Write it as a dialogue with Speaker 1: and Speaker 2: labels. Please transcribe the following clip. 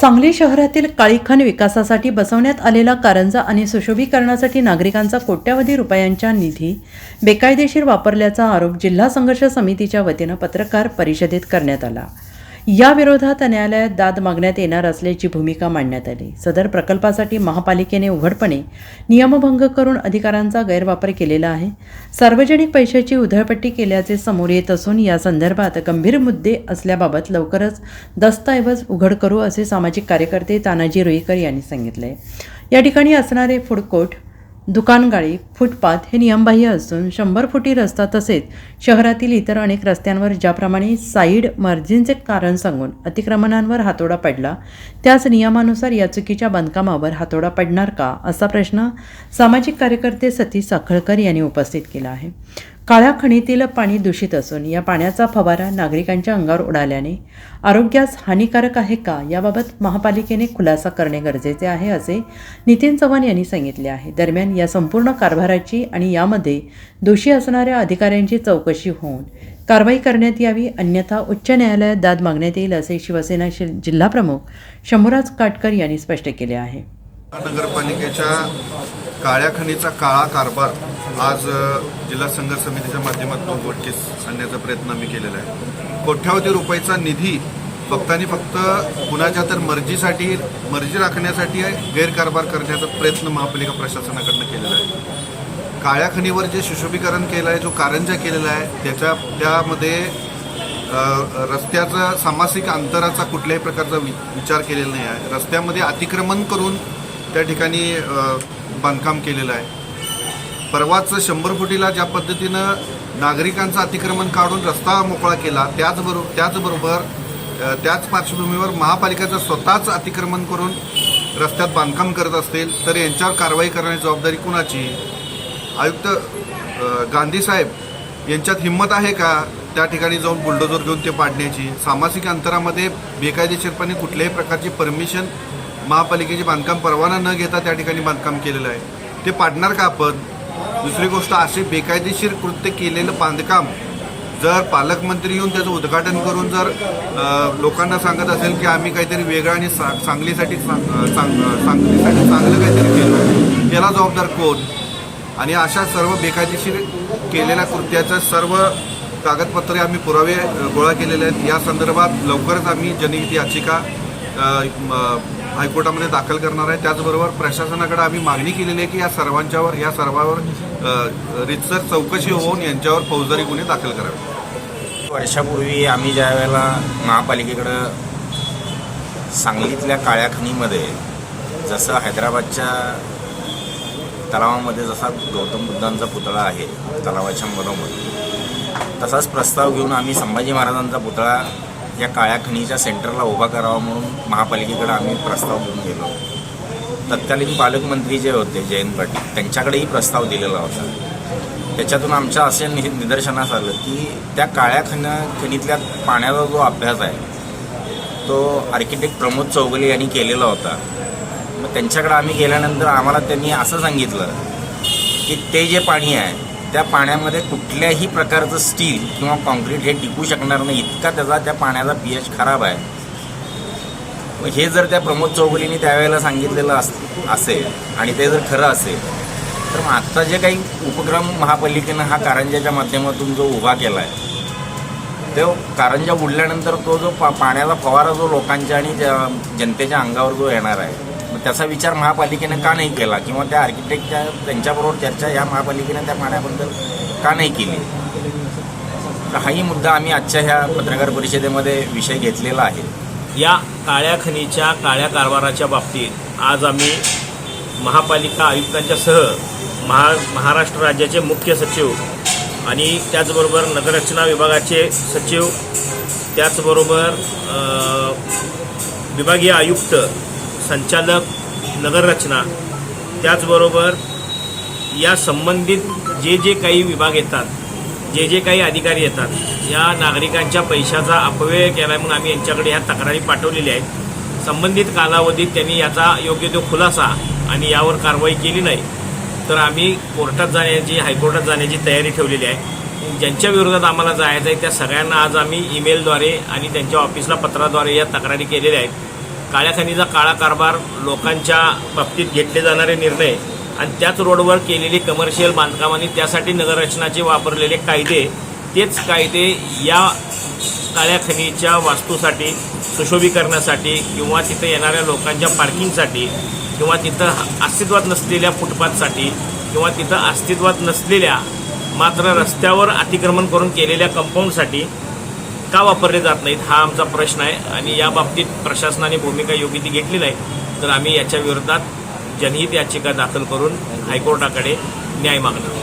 Speaker 1: सांगली शहरातील काळीखान विकासासाठी बसवण्यात आलेला कारंजा आणि सुशोभीकरणासाठी नागरिकांचा कोट्यावधी रुपयांच्या निधी बेकायदेशीर वापरल्याचा आरोप जिल्हा संघर्ष समितीच्या वतीनं पत्रकार परिषदेत करण्यात आला. याविरोधात न्यायालयात दाद मागण्यात येणार असल्याची भूमिका मांडण्यात आली. सदर प्रकल्पासाठी महापालिकेने उघडपणे नियमभंग करून अधिकारांचा गैरवापर केलेला आहे. सार्वजनिक पैशाची उधळपट्टी केल्याचे समोर येत असून या संदर्भात गंभीर मुद्दे असल्याबाबत लवकरच दस्तऐवज उघड करू असे सामाजिक कार्यकर्ते तानाजी रुईकर यांनी सांगितले. या ठिकाणी असणारे फूड कोर्ट दुकानगाळी फुटपाथ हे नियमबाह्य असून शंभर फुटी रस्ता तसेच शहरातील इतर अनेक रस्त्यांवर ज्याप्रमाणे साईड मार्जिनचे कारण सांगून अतिक्रमणांवर हातोडा पडला त्याच नियमानुसार या चुकीच्या बांधकामावर हातोडा पडणार का असा प्रश्न सामाजिक कार्यकर्ते सतीश साखळकर यांनी उपस्थित केला आहे. काळ्या खणीतील पाणी दूषित असून या पाण्याचा फवारा नागरिकांच्या अंगावर उडाल्याने आरोग्यास हानिकारक आहे का याबाबत महापालिकेने खुलासा करणे गरजेचे आहे असे नितीन चव्हाण यांनी सांगितले आहे. दरम्यान या संपूर्ण कारभाराची आणि यामध्ये दोषी असणाऱ्या अधिकाऱ्यांची चौकशी होऊन कारवाई करण्यात यावी अन्यथा उच्च न्यायालयात दाद मागण्यात येईल असे शिवसेना शि जिल्हाप्रमुख शंभूराज काटकर यांनी स्पष्ट केले आहे.
Speaker 2: नगरपालिकेच्या काळ्या खणीचा काळा कारभार आज जिल्हा संघर्ष समितीच्या माध्यमातून उघडकीस आणण्याचा प्रयत्न आम्ही केलेला आहे. कोट्यावधी रुपयाचा निधी फक्त आणि फक्त कुणाच्या तर मर्जीसाठी मर्जी राखण्यासाठी गैरकारभार करण्याचा प्रयत्न महापालिका प्रशासनाकडनं केलेला आहे. काळ्या खणीवर जे सुशोभीकरण केलं आहे जो कारंजा केलेला आहे त्याच्या त्यामध्ये रस्त्याचा सामासिक अंतराचा कुठल्याही प्रकारचा वि विचार केलेला नाही आहे. रस्त्यामध्ये अतिक्रमण करून त्या ठिकाणी बांधकाम केलेलं आहे. परवाच शंभर फुटीला ज्या पद्धतीनं नागरिकांचं अतिक्रमण काढून रस्ता मोकळा केला त्याचबरोबर त्याचबरोबर त्याच पार्श्वभूमीवर महापालिकेचं स्वतःच अतिक्रमण करून रस्त्यात बांधकाम करत असतील तर यांच्यावर कारवाई करण्याची जबाबदारी कुणाची? आयुक्त गांधी साहेब यांच्यात हिंमत आहे का त्या ठिकाणी जाऊन बुलडोजर घेऊन ते पाडण्याची? सामासिक अंतरामध्ये बेकायदेशीरपणे कुठल्याही प्रकारची परमिशन महापालिकेची बांधकाम परवाना न घेता त्या ठिकाणी बांधकाम केलेलं आहे. ते पाडणार का आपण? दुसरी गोष्ट असे बेकायदेशीर कृत्य केलेलं बांधकाम जर पालकमंत्री येऊन त्याचं उद्घाटन करून जर लोकांना सांगत असेल की आम्ही काहीतरी वेगळं आणि सा सांगलीसाठी सांग सांगलीसाठी चांगलं काहीतरी केलं याला जबाबदार कोण? आणि अशा सर्व बेकायदेशीर केलेल्या कृत्याचं सर्व कागदपत्रे आम्ही पुरावे गोळा केलेले आहेत. या संदर्भात लवकरच आम्ही जनहित याचिका हायकोर्टामध्ये दाखल करणार आहे. त्याचबरोबर प्रशासनाकडे आम्ही मागणी केलेली आहे की या सर्वांच्यावर या सर्वावर रितसर चौकशी होऊन यांच्यावर फौजदारी गुन्हे दाखल करावे.
Speaker 3: वर्षापूर्वी आम्ही ज्या वेळेला महापालिकेकडं सांगलीतल्या काळ्या खणीमध्ये जसं हैदराबादच्या तलावामध्ये जसा गौतम बुद्धांचा पुतळा आहे तलावाच्या मधोमध तसाच प्रस्ताव घेऊन आम्ही संभाजी महाराजांचा पुतळा या काळ्या खणीच्या सेंटरला उभा करावा म्हणून महापालिकेकडे आम्ही प्रस्ताव घेऊन गेलो. तत्कालीन पालकमंत्री जे होते जयंत पाटील त्यांच्याकडेही प्रस्ताव दिलेला होता. त्याच्यातून आमच्या असे नि निदर्शनास आलं की त्या काळ्या खण खणीतल्या पाण्याचा जो अभ्यास आहे तो आर्किटेक्ट प्रमोद चौगले यांनी केलेला होता. मग त्यांच्याकडे आम्ही गेल्यानंतर आम्हाला त्यांनी असं सांगितलं की ते जे पाणी आहे त्या पाण्यामध्ये कुठल्याही प्रकारचं स्टील किंवा कॉन्क्रीट हे टिकू शकणार नाही. इतका त्याचा त्या पाण्याचा पी एच खराब आहे. मग हे जर त्या प्रमोद चौगुलीने त्यावेळेला सांगितलेलं अस असेल आणि ते जर खरं असेल तर मग आत्ता जे काही उपक्रम महापालिकेनं हा कारंजाच्या माध्यमातून जो उभा केला आहे तो कारंजा बुडल्यानंतर तो जो पा पाण्याचा फवारा जो लोकांच्या आणि जनतेच्या अंगावर जो येणार आहे मग त्याचा विचार महापालिकेनं का नाही केला? किंवा त्या आर्किटेक्टच्या त्यांच्याबरोबर चर्चा या महापालिकेनं त्या पाण्याबद्दल का नाही केली? तर हाही मुद्दा आम्ही आजच्या ह्या पत्रकार परिषदेमध्ये विषय घेतलेला आहे.
Speaker 4: या काळ्या खनीच्या काळ्या कारभाराच्या बाबतीत आज आम्ही महापालिका आयुक्तांच्यासह महा महाराष्ट्र राज्याचे मुख्य सचिव आणि त्याचबरोबर नगररचना विभागाचे सचिव त्याचबरोबर विभागीय आयुक्त संचालक नगररचना त्याचबरोबर या संबंधित जे जे काही विभाग येतात जे जे काही अधिकारी येतात या नागरिकांच्या पैशाचा अपव्यय केला आहे म्हणून आम्ही यांच्याकडे ह्या तक्रारी पाठवलेल्या आहेत संबंधित कालावधीत त्यांनी याचा योग्य तो खुलासा आणि यावर कारवाई केली नाही. तर आम्ही कोर्टात जाण्याची हायकोर्टात जाण्याची तयारी ठेवलेली आहे. ज्यांच्या विरोधात आम्हाला जायचं आहे त्या सगळ्यांना आज आम्ही ईमेलद्वारे आणि त्यांच्या ऑफिसला पत्राद्वारे या तक्रारी केलेल्या आहेत. काळ्या काळा कारभार लोकांच्या बाबतीत घेतले जाणारे निर्णय आणि त्याच रोडवर केलेली कमर्शियल बांधकाम आणि त्यासाठी नगररचनाचे वापरलेले कायदे तेच कायदे या काळ्याखनीच्या वास्तूसाठी सुशोभीकरणासाठी किंवा तिथं येणाऱ्या लोकांच्या पार्किंगसाठी किंवा तिथं अस्तित्वात नसलेल्या फुटपाथसाठी किंवा तिथं अस्तित्वात नसलेल्या मात्र रस्त्यावर अतिक्रमण करून केलेल्या कंपाऊंडसाठी का वापरले जात नाहीत हा आमचा प्रश्न आहे. आणि या बाबतीत प्रशासनाने भूमिका योग्य ती घेतली नाही तर आम्ही याच्या विरोधात जनहित याचिका दाखल करून हायकोर्टाकडे न्याय मागणार.